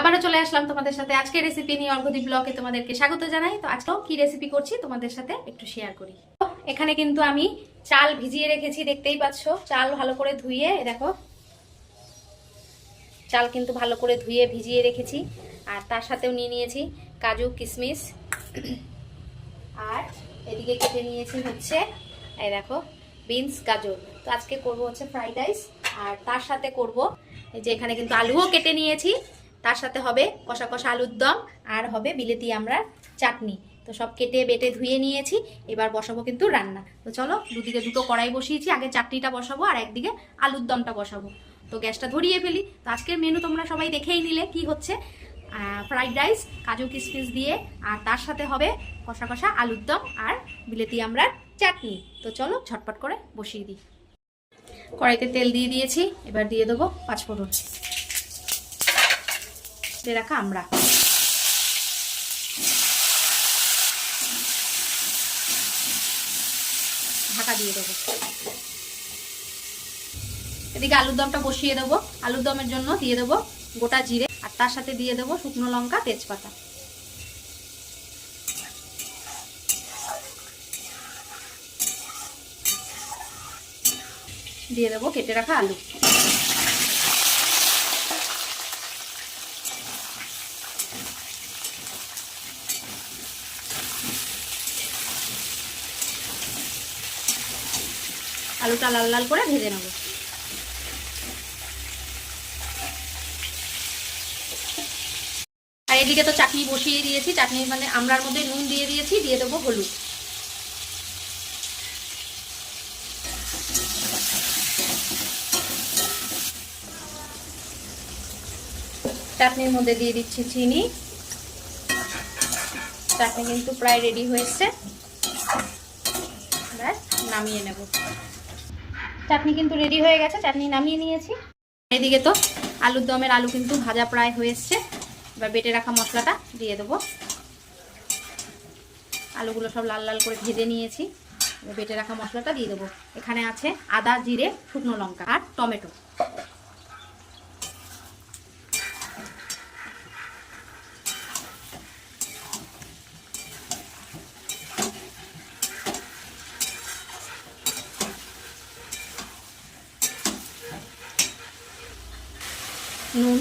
আবারও চলে আসলাম তোমাদের সাথে। আজকে রেসিপি নিয়ে অর্ঘদীপ ব্লগে তোমাদেরকে স্বাগত জানাই। তো আজকেও কি রেসিপি করছি তোমাদের সাথে একটু শেয়ার করি। এখানে কিন্তু আমি চাল ভিজিয়ে রেখেছি, দেখতেই পাচ্ছ। চাল ভালো করে ধুয়ে দেখো। চাল কিন্তু ভালো করে ধুয়ে ভিজিয়ে রেখেছি। আর তার সাথেও নিয়ে নিয়েছি কাজু কিশমিশ আর এদিকে কেটে নিয়েছি হচ্ছে, এই দেখো, বিনস, গাজর। তো আজকে করব হচ্ছে ফ্রাইড রাইস আর তার সাথে করব যে এখানে কিন্তু আলুও কেটে নিয়েছি। তার সাথে হবে কষা কষা আলুর দম, আর হবে বিলেতি আমরা চাটনি। তো সব কেটে বেটে ধুয়ে নিয়েছি, এবার বসাবো কিন্তু রান্না। তো চলো, দুদিকে দুটো কড়াই বসিয়েছি, আগে চাটনিটা বসাবো, আর একদিকে আলুর দমটা বসাবো। তো গ্যাসটা ধরিয়ে ফেলি। তো আজকের মেনু তোমরা সবাই দেখেই নিলে কি হচ্ছে। ফ্রাইড রাইস কাজু কিশমিশ দিয়ে, আর তার সাথে হবে কষা কষা আলুর দম আর বিলেতি আমরা চাটনি। তো চলো, ঝটপট করে বসিয়ে দিই। কড়াইতে তেল দিয়ে দিয়েছি, এবার দিয়ে দেবো পাঁচফোড়ন দিয়ে রাখা আমরা। ঢাকা দিয়ে দেবো। এদিকে আলুর দমটা বসিয়ে দেবো। আলুর দমের জন্য দিয়ে দেবো গোটা জিরে আর তার সাথে দিয়ে দেবো শুকনো লঙ্কা, তেজপাতা। দিয়ে দেবো কেটে রাখা আলু। আলুটা লাল লাল করে ভেজে নেব। আর এদিকে তো চাটনি বসিয়ে দিয়েছি, চাটনি মানে আমরার মধ্যে নুন দিয়ে দিয়েছি, দিয়ে দেবো হলুদ। চাটনির মধ্যে দিয়ে দিচ্ছি চিনি। চাটনি কিন্তু প্রায় রেডি হয়েছে। নামিয়ে নেব। চাটনি কিন্তু রেডি হয়ে গেছে, চাটনি নামিয়ে নিয়েছি। এদিকে তো আলুর দমের আলু কিন্তু ভাজা প্রায় হয়ে এসছে। এবার বেটে রাখা মশলাটা দিয়ে দেবো। আলুগুলো সব লাল লাল করে ভেজে নিয়েছি। বেটে রাখা মশলাটা দিয়ে দেবো। এখানে আছে আদা, জিরে, শুকনো লঙ্কা আর টমেটো। নুন।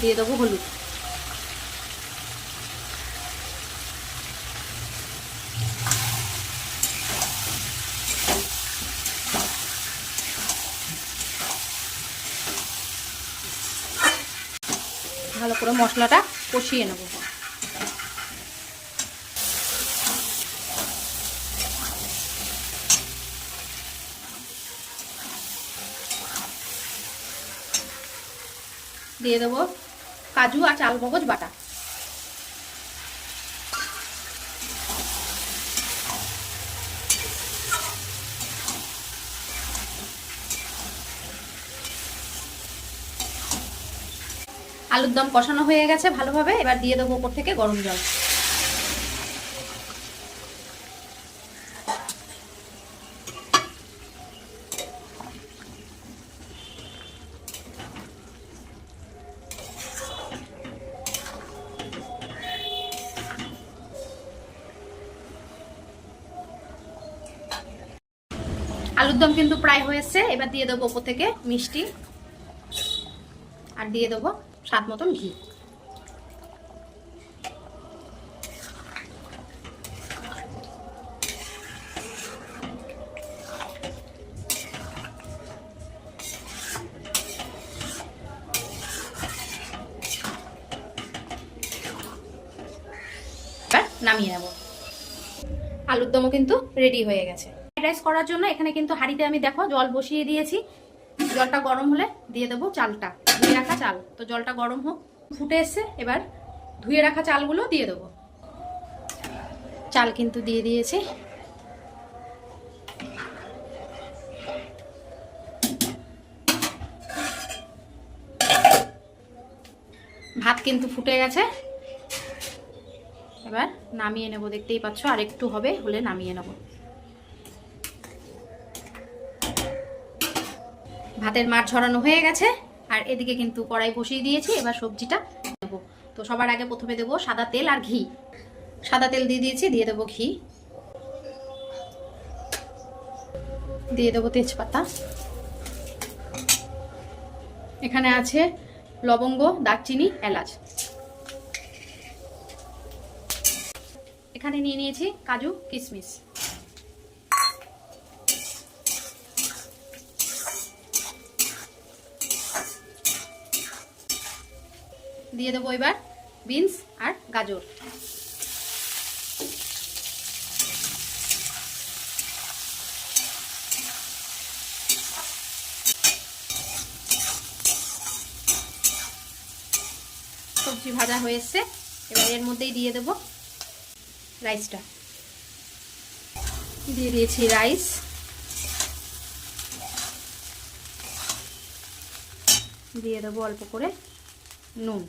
দিয়ে দেবো হলুদ। ভালো করে মশলাটা কষিয়ে নেব। দিয়ে দেবো কাজু আর চাল মগজ বাটা। আলুর দম কষানো হয়ে গেছে ভালোভাবে, এবার দিয়ে দেবো ওপর থেকে গরম জল। আলুর দম কিন্তু প্রায় হয়েছে। এবার দিয়ে দেবো ওপর থেকে মিষ্টি। আর দিয়ে দেবো স্বাদ মতন ঘি। নামিয়ে নেব। আলুর দমও কিন্তু রেডি হয়ে গেছে। রাইস করার জন্য এখানে কিন্তু হাঁড়িতে আমি দেখো জল বসিয়ে দিয়েছি। জলটা গরম হলে দিয়ে দেবো চালটা, ধুয়ে রাখা চাল। তো জলটা গরম হোক, ফুটে এসছে, এবার ধুয়ে রাখা চালগুলো দিয়ে দেবো। চাল কিন্তু দিয়ে দিয়েছি। ভাত কিন্তু ফুটে গেছে। এবার নামিয়ে নেব, দেখতেই পাচ্ছ আর একটু হবে হলে নামিয়ে নেব। ভাতের মাঠ ঝরানো হয়ে গেছে, আর এদিকে কিন্তু কড়াই বসিয়ে দিয়েছি, এবার সবজিটা দেবো। তো সবার আগে প্রথমে দেবো সাদা তেল আর ঘি। সাদা তেল দিয়ে দিয়েছি, দিয়ে দেবো ঘি। দিয়ে দেবো তেজপাতা। এখানে আছে লবঙ্গ, দারচিনি, এলাচ। এখানে নিয়ে নিয়েছি কাজু, কিশমিশ। দিয়ে দেবো এবার বিনস আর গাজর। সবজি ভাজা হয়ে এসছে এবার এর মধ্যেই দিয়ে দেবো রাইসটা। দিয়ে দিয়েছি রাইস। দিয়ে দেবো অল্প করে নুন।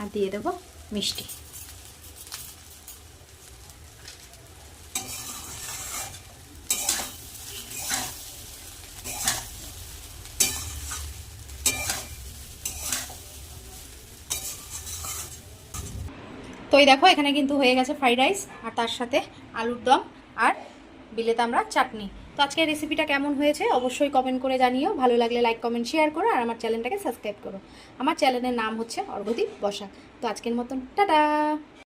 আর দিয়ে দেবো মিষ্টি। তো এই দেখো, এখানে কিন্তু হয়ে গেছে ফ্রাইড রাইস আর তার সাথে আলুর দম আর বিলেতে আমরা চাটনি। তো আজকের রেসিপিটা কেমন হয়েছে অবশ্যই কমেন্ট করে জানিও। ভালো লাগলে লাইক কমেন্ট শেয়ার করো আর আমার চ্যানেলটাকে সাবস্ক্রাইব করো। আমার চ্যানেলের নাম হচ্ছে অর্ঘদীপ বসা তো আজকের মতন, টাটা!